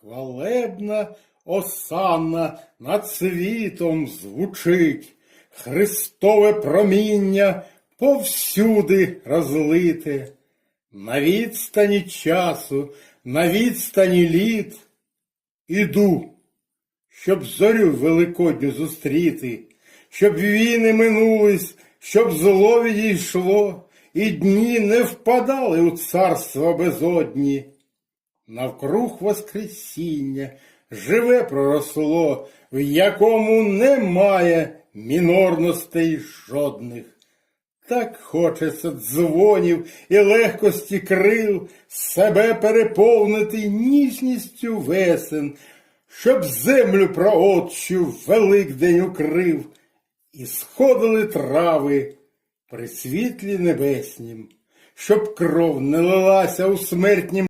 хвалебна осанна над світом звучить, Христове проміння повсюди розлите, на відстані часу, на відстані літ, іду, щоб зорю великодню зустріти, щоб війни минулись, щоб зло відійшло, і дні не впадали у царство безодні. Навкруг Воскресіння живе проросло, в якому немає мінорностей жодних. Так хочеться дзвонів і легкості крил, себе переповнити ніжністю весен, щоб землю проотчу Великдень укрив, і сходили трави при світлі небеснім, щоб кров не лилася у смертнім